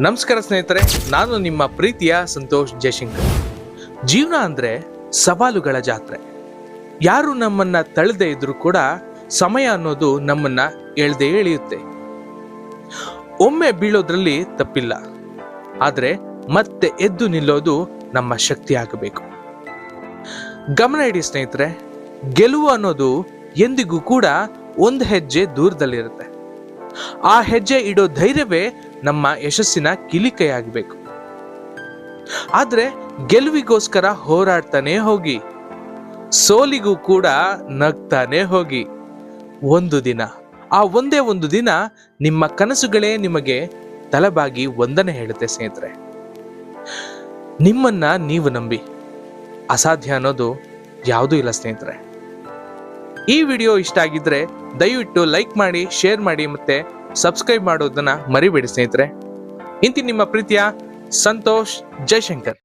ನಮಸ್ಕಾರ ಸ್ನೇಹಿತರೆ, ನಾನು ನಿಮ್ಮ ಪ್ರೀತಿಯ ಸಂತೋಷ್ ಜಯಶಂಕರ್. ಜೀವನ ಅಂದ್ರೆ ಸವಾಲುಗಳ ಜಾತ್ರೆ. ಯಾರು ನಮ್ಮನ್ನ ತಳೆದೇ ಇದ್ರೂ ಕೂಡ ಸಮಯ ಅನ್ನೋದು ನಮ್ಮನ್ನ ಎಳ್ದೇ ಎಳೆಯುತ್ತೆ. ಒಮ್ಮೆ ಬೀಳೋದ್ರಲ್ಲಿ ತಪ್ಪಿಲ್ಲ. ಆದ್ರೆ ಮತ್ತೆ ಎದ್ದು ನಿಲ್ಲೋದು ನಮ್ಮ ಶಕ್ತಿ ಆಗಬೇಕು. ಗಮನ ಇಡಿ ಸ್ನೇಹಿತರೆ, ಗೆಲುವು ಅನ್ನೋದು ಎಂದಿಗೂ ಕೂಡ ಒಂದು ಹೆಜ್ಜೆ ದೂರದಲ್ಲಿರುತ್ತೆ. ಆ ಹೆಜ್ಜೆ ಇಡೋ ಧೈರ್ಯವೇ ನಮ್ಮ ಯಶಸ್ಸಿನ ಕಿಲಿಕೆಯಾಗಬೇಕು. ಆದರೆ ಗೆಲುವಿಗೋಸ್ಕರ ಹೋರಾಡ್ತಾನೆ ಹೋಗಿ, ಸೋಲಿಗೂ ಕೂಡ ನಗ್ತಾನೆ ಹೋಗಿ. ಒಂದು ದಿನ, ಆ ಒಂದೇ ಒಂದು ದಿನ ನಿಮ್ಮ ಕನಸುಗಳೇ ನಿಮಗೆ ತಲಬಾಗಿ ವಂದನೆ ಹೇಳುತ್ತೆ ಸ್ನೇಹಿತರೆ. ನಿಮ್ಮನ್ನ ನೀವು ನಂಬಿ, ಅಸಾಧ್ಯ ಅನ್ನೋದು ಯಾವುದೂ ಇಲ್ಲ ಸ್ನೇಹಿತರೆ. ಈ ವಿಡಿಯೋ ಇಷ್ಟ ಆಗಿದ್ರೆ ದಯವಿಟ್ಟು ಲೈಕ್ ಮಾಡಿ, ಶೇರ್ ಮಾಡಿ ಮತ್ತೆ ಸಬ್ಸ್ಕ್ರೈಬ್ ಮಾಡೋದನ್ನ ಮರಿಬೇಡಿ ಸ್ನೇಹಿತರೆ. ಇಂತಿ ನಿಮ್ಮ ಪ್ರೀತಿಯ ಸಂತೋಷ್ ಜಯಶಂಕರ್